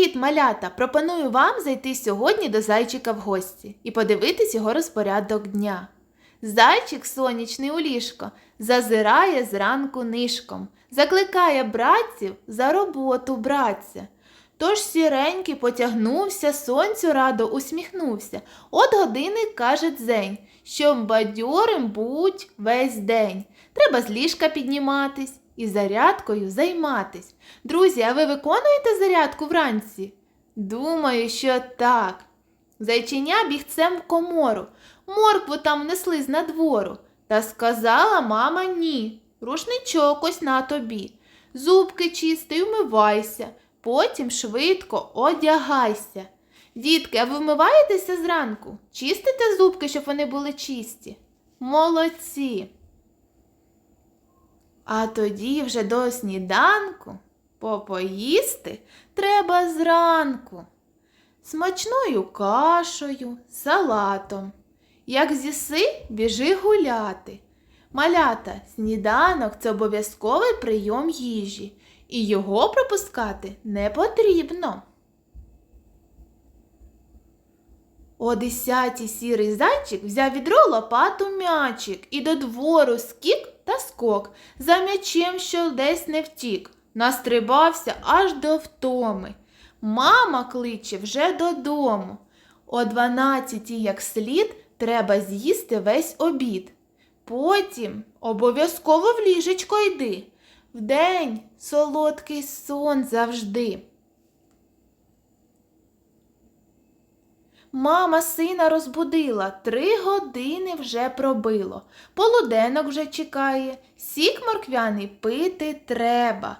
Привіт, малята! Пропоную вам зайти сьогодні до зайчика в гості і подивитись його розпорядок дня. Зайчик сонячний у ліжко зазирає зранку нишком, закликає братців за роботу братця. Тож сіренький потягнувся, сонцю радо усміхнувся. От годинник каже дзень, щоб бадьорим будь весь день. Треба з ліжка підніматись і зарядкою займатись. Друзі, а ви виконуєте зарядку вранці? Думаю, що так. Зайчиня бігцем в комору, моркву там внесли з надвору. Та сказала мама ні. Рушничок ось на тобі. Зубки чисти, вмивайся, потім швидко одягайся. Дітки, а ви вмиваєтеся зранку? Чистите зубки, щоб вони були чисті? Молодці. А тоді вже до сніданку попоїсти треба зранку. Смачною кашею, салатом. Як з'їси, біжи гуляти. Малята, сніданок це обов'язковий прийом їжі, і його пропускати не потрібно. О десятій сірий зайчик взяв відро лопату м'ячик і до двору скік скок, за м'ячем, що десь не втік, настрибався аж до втоми. Мама кличе вже додому. О дванадцятій, як слід, треба з'їсти весь обід. Потім обов'язково в ліжечко йди. Вдень солодкий сон завжди. Мама сина розбудила, три години вже пробило. Полуденок вже чекає, сік морквяний пити треба.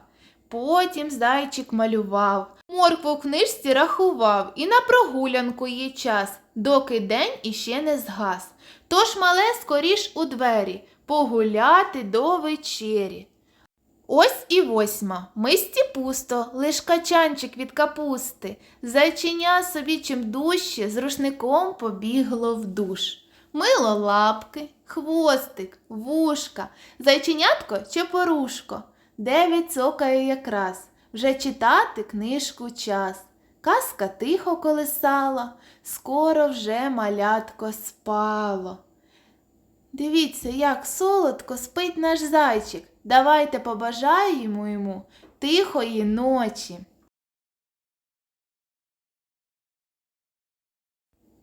Потім зайчик малював, моркву в книжці рахував, і на прогулянку є час, доки день іще не згас. Тож мале скоріш у двері, погуляти до вечері. Ось і восьма. Мисті пусто, лиш качанчик від капусти. Зайчиня собі чим дужче з рушником побігло в душ. Мило лапки, хвостик, вушка, зайченятко чи порушко. Дев'ять цокає якраз, вже читати книжку час. Казка тихо колисала, скоро вже малятко спало. Дивіться, як солодко спить наш зайчик. Давайте побажаємо йому тихої ночі.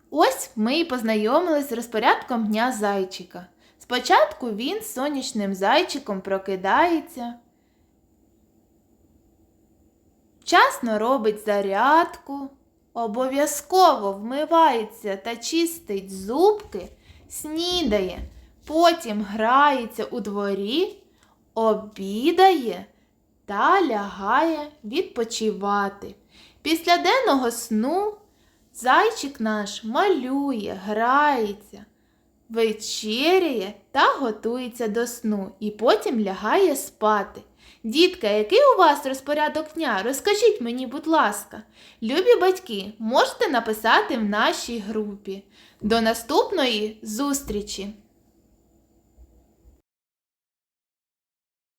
Ось ми і познайомились з розпорядком дня зайчика. Спочатку він з сонячним зайчиком прокидається, вчасно робить зарядку, обов'язково вмивається та чистить зубки, снідає, потім грається у дворі, обідає та лягає відпочивати. Після денного сну зайчик наш малює, грається, вечеряє та готується до сну і потім лягає спати. Дітка, який у вас розпорядок дня? Розкажіть мені, будь ласка. Любі батьки, можете написати в нашій групі. До наступної зустрічі!